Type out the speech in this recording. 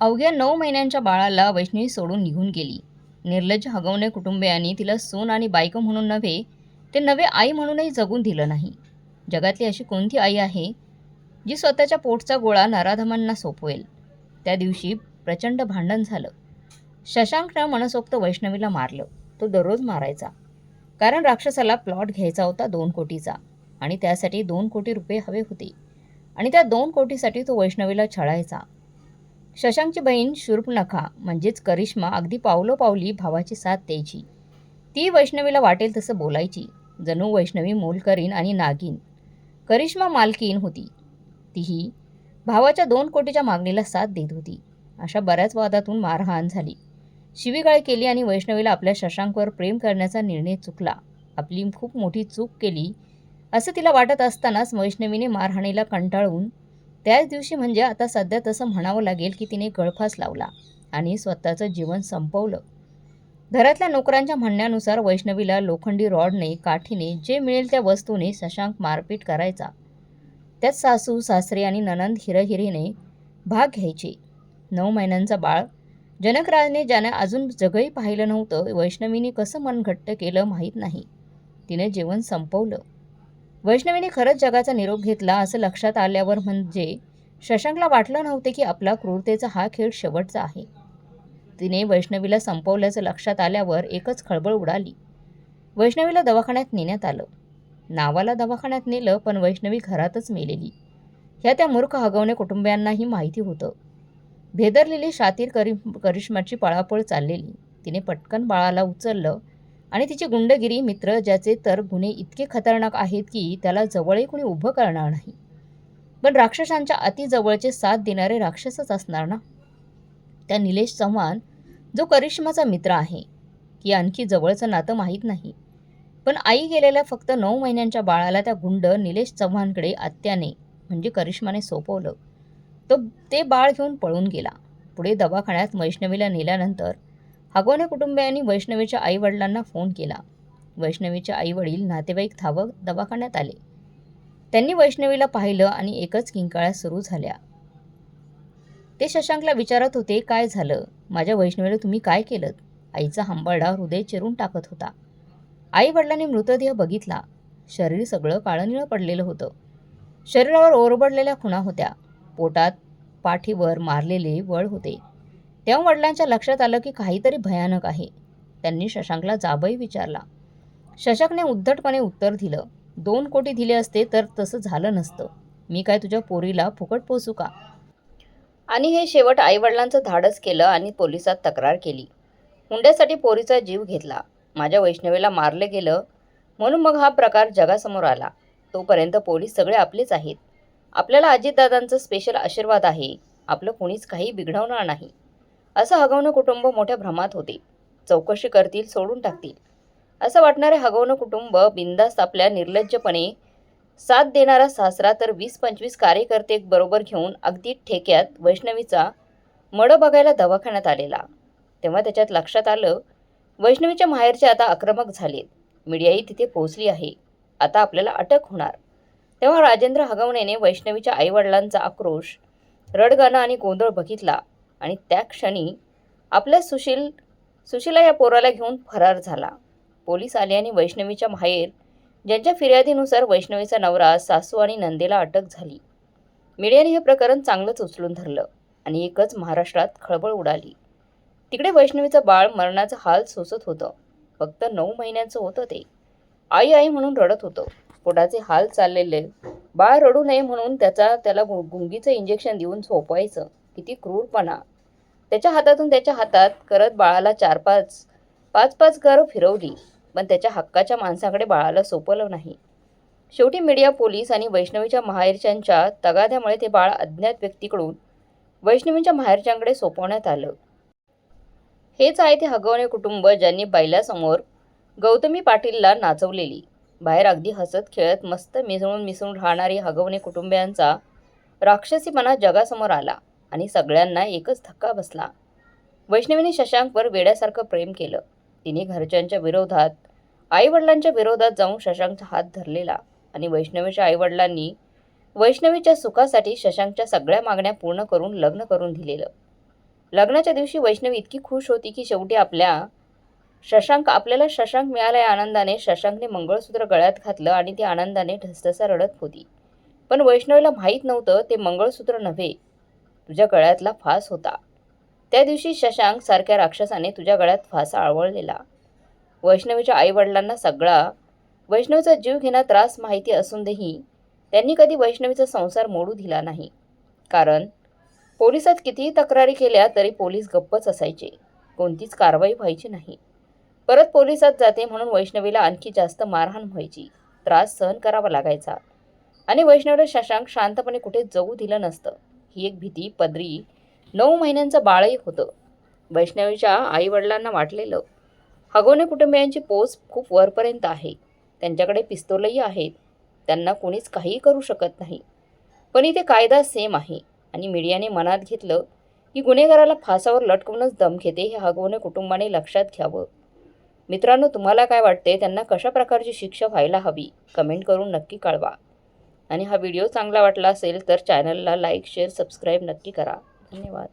अवघ्या नऊ महिन्यांच्या बाळाला वैष्णवी सोडून निघून गेली. निर्लज्ज हगवणे कुटुंबियांनी तिला सून आणि बायको म्हणून नव्हे ते नवे आई म्हणूनही जगून दिलं नाही. जगातली अशी कोणती आई आहे जी स्वतःच्या पोटचा गोळा नराधमांना सोपवेल? त्या दिवशी प्रचंड भांडण झालं. शशांकनं मनसोक्त वैष्णवीला मारलं. तो दररोज मारायचा. कारण राक्षसाला प्लॉट घ्यायचा होता दोन कोटीचा आणि त्यासाठी दोन कोटी रुपये हवे होते. आणि त्या दोन कोटीसाठी तो वैष्णवीला छळायचा. शशांकची बहीण शूर्पनखा म्हणजेच करिश्मा अगदी पावलोपावली भावाची साथ द्यायची. ती वैष्णवीला वाटेल तसं बोलायची. जणू वैष्णवी मोलकरीण आणि नागिन करिश्मा मालकीन होती. तीही भावाच्या दोन कोटीच्या मागणीला साथ देत होती. अशा बऱ्याच वादातून मारहाण झाली. शिवीगाळ केली आणि वैष्णवीला आपल्या शशांकवर प्रेम करण्याचा निर्णय चुकला. आपली खूप मोठी चूक केली असं तिला वाटत असतानाच वैष्णवीने मारहाणीला कंटाळून त्याच दिवशी म्हणजे आता सध्या तसं म्हणावं लागेल की तिने गळफास लावला आणि स्वतःचं जीवन संपवलं. घरातल्या नोकरांच्या म्हणण्यानुसार वैष्णवीला लोखंडी रॉडने काठीने जे मिळेल त्या वस्तूने शशांक मारपीट करायचा. त्यात सासू सासरे आणि ननंद हिरहिरीने भाग घ्यायचे. नऊ महिन्यांचा बाळ. जनकराजने ज्याने अजून जगही पाहिलं नव्हतं वैष्णवीने कसं मन घट्ट केलं माहीत नाही. तिने जीवन संपवलं. वैष्णवीने खरंच जगाचा निरोप घेतला असं लक्षात आल्यावर म्हणजे शशांकला वाटलं नव्हते की आपला क्रूरतेचा हा खेळ शेवटचा आहे. तिने वैष्णवीला संपवल्याचं लक्षात आल्यावर एकच खळबळ उडाली. वैष्णवीला दवाखान्यात नेण्यात आलं. नावाला दवाखान्यात नेलं पण वैष्णवी घरातच मेलेली. ह्या त्या मूर्ख हगवणे कुटुंबियांनाही माहिती होतं. भेदरलेली शातीर करी करिश्माची पळापळ चाललेली. तिने पटकन बाळाला उचललं आणि तिची गुंडगिरी मित्र ज्याचे तर गुन्हे इतके खतरनाक आहेत की त्याला जवळही कुणी उभं करणार नाही. पण राक्षसांच्या अतिजवळचे साथ देणारे राक्षसच असणार ना? त्या निलेश चव्हाण जो करिश्माचा मित्र आहे की आणखी जवळचं नातं माहीत नाही. पण आई गेलेल्या फक्त नऊ महिन्यांच्या बाळाला त्या गुंड निलेश चव्हाणकडे आत्याने म्हणजे करिश्माने सोपवलं. तो ते बाळ घेऊन पळून गेला. पुढे दवाखान्यात वैष्णवीला नेल्यानंतर हगवणे कुटुंबियांनी वैष्णवीच्या आईवडिलांना फोन केला. वैष्णवीचे आईवडील नातेवाईक थावक दवाखान्यात आले. त्यांनी वैष्णवीला पाहिलं आणि एकच किंकाळ्या सुरू झाल्या. ते शशांकला विचारत होते काय झालं? माझ्या वैष्णवीला तुम्ही काय केलं? आईचा हंबरडा हृदय चिरून टाकत होता. आई वडिलांनी मृतदेह बघितला. शरीर सगळं काळनिळं पडलेलं होतं. शरीरावर ओरबडलेल्या खुणा होत्या. पोटात पाठीवर मारलेले वळ होते. तेव्हा वडिलांच्या लक्षात आलं की काहीतरी भयानक आहे. त्यांनी शशांकला जाबही विचारला. शशांकने उद्धटपणे उत्तर दिलं दोन कोटी दिले असते तर तसं झालं नसतं. मी काय तुझ्या पोरीला फुकट पोचू का? आणि हे शेवट आईवडिलांचं धाडस केलं आणि पोलिसात तक्रार केली. हुंड्यासाठी पोरीचा जीव घेतला. माझ्या वैष्णवीला मारलं गेलं. म्हणून मग हा प्रकार जगासमोर आला. तोपर्यंत पोलीस सगळे आपलेच आहेत. आपल्याला अजितदादांचा स्पेशल आशीर्वाद आहे. आपलं कोणीच काही बिघडवणार नाही. असं हगवणं कुटुंब मोठ्या भ्रमात होते. चौकशी करतील सोडून टाकतील. असं वाटणारे हगवणं कुटुंब बिंदास्त आपल्या निर्लज्जपणे साथ देणारा सासरा तर वीस पंचवीस कार्यकर्ते बरोबर घेऊन अगदी ठेक्यात वैष्णवीचा मड बघायला दवाखान्यात आलेला. तेव्हा त्याच्यात लक्षात आलं वैष्णवीच्या माहेरचे आता आक्रमक झालेत. मीडियाही तिथे पोहोचली आहे. आता आपल्याला अटक होणार. तेव्हा राजेंद्र हगवणेने वैष्णवीच्या आईवडिलांचा आक्रोश रडगाणं आणि गोंधळ बघितला आणि त्या क्षणी आपल्या सुशील सुशीला या पोराला घेऊन फरार झाला. पोलीस आले आणि वैष्णवीच्या माहेर ज्यांच्या फिर्यादीनुसार वैष्णवीचा नवरा सासू आणि नंदेला अटक झाली. मीडियाने हे प्रकरण चांगलंच उचलून धरलं आणि एकच महाराष्ट्रात खळबळ उडाली. तिकडे वैष्णवीचं बाळ मरणाचं हाल सोसत होतं. फक्त नऊ महिन्यांचं होतं ते. आई आई म्हणून रडत होतं. पोटाचे हाल चाललेले. बाळ रडू नये म्हणून त्याचा त्याला गु गुंगीचं इंजेक्शन देऊन झोपवायचं. किती क्रूरपणा. त्याच्या हातातून त्याच्या हातात करत बाळाला चार पाच पाच पाच घरं फिरवली. पण त्याच्या हक्काच्या माणसाकडे बाळाला सोपवलं नाही. शेवटी मीडिया पोलीस आणि वैष्णवीच्या माहेरच्यांच्या तगाद्यामुळे ते बाळ अज्ञात व्यक्तीकडून वैष्णवींच्या माहेरच्यांकडे सोपवण्यात आलं. हेच आहे ते हगवणे कुटुंब ज्यांनी बैलासमोर गौतमी पाटीलला नाचवलेली. बाहेर अगदी हसत खेळत मस्त मिसळून मिसळून राहणारी हगवणे कुटुंबियांचा राक्षसीपणा जगासमोर आला आणि सगळ्यांना एकच धक्का बसला. वैष्णवीने शशांकवर वेड्यासारखं प्रेम केलं. तिने घरच्यांच्या विरोधात आईवडिलांच्या विरोधात जाऊन शशांकचा हात धरलेला आणि वैष्णवीच्या आईवडिलांनी वैष्णवीच्या सुखासाठी शशांकच्या सगळ्या मागण्या पूर्ण करून लग्न करून दिलेलं. लग्नाच्या दिवशी वैष्णवी इतकी खुश होती की शेवटी आपल्या शशांक आपल्याला शशांक मिळाल्या या आनंदाने शशांकने मंगळसूत्र गळ्यात घातलं आणि ती आनंदाने ढसढसा रडत होती. पण वैष्णवीला माहीत नव्हतं ते मंगळसूत्र नव्हे तुझ्या गळ्यातला फास होता. त्या दिवशी शशांक सारख्या राक्षसाने तुझ्या गळ्यात फासा आळवळलेला. वैष्णवीच्या आईवडिलांना सगळा वैष्णवीचा जीव घेणा त्रास माहिती असूनही त्यांनी कधी वैष्णवीचा संसार मोडू दिला नाही. कारण पोलिसात कितीही तक्रारी केल्या तरी पोलीस गप्पच असायचे. कोणतीच कारवाई व्हायची नाही. परत पोलिसात जाते म्हणून वैष्णवीला आणखी जास्त मारहाण व्हायची. त्रास सहन करावा लागायचा. आणि वैष्णवीला शशांक शांतपणे कुठे जाऊ दिलं नसतं. ही एक भीती पदरी नऊ महिन्यांचं बाळही होतं. वैष्णवीच्या आईवडिलांना वाटलेलं हगवणे कुटुंबियांची पोच खूप वरपर्यंत आहे. त्यांच्याकडे पिस्तोलही आहेत. त्यांना कोणीच काहीही करू शकत नाही. पण इथे कायदा सेम आहे आणि मीडियाने मनात घेतलं की गुन्हेगाराला फासावर लटकवूनच दम घेते हे हगवणे कुटुंबाने लक्षात घ्यावं. मित्रांनो तुम्हाला काय वाटते त्यांना कशा प्रकारची शिक्षा व्हायला हवी? कमेंट करून नक्की कळवा. आणि हा व्हिडिओ चांगला वाटला असेल तर चॅनलला लाईक शेअर सबस्क्राईब नक्की करा. धन्यवाद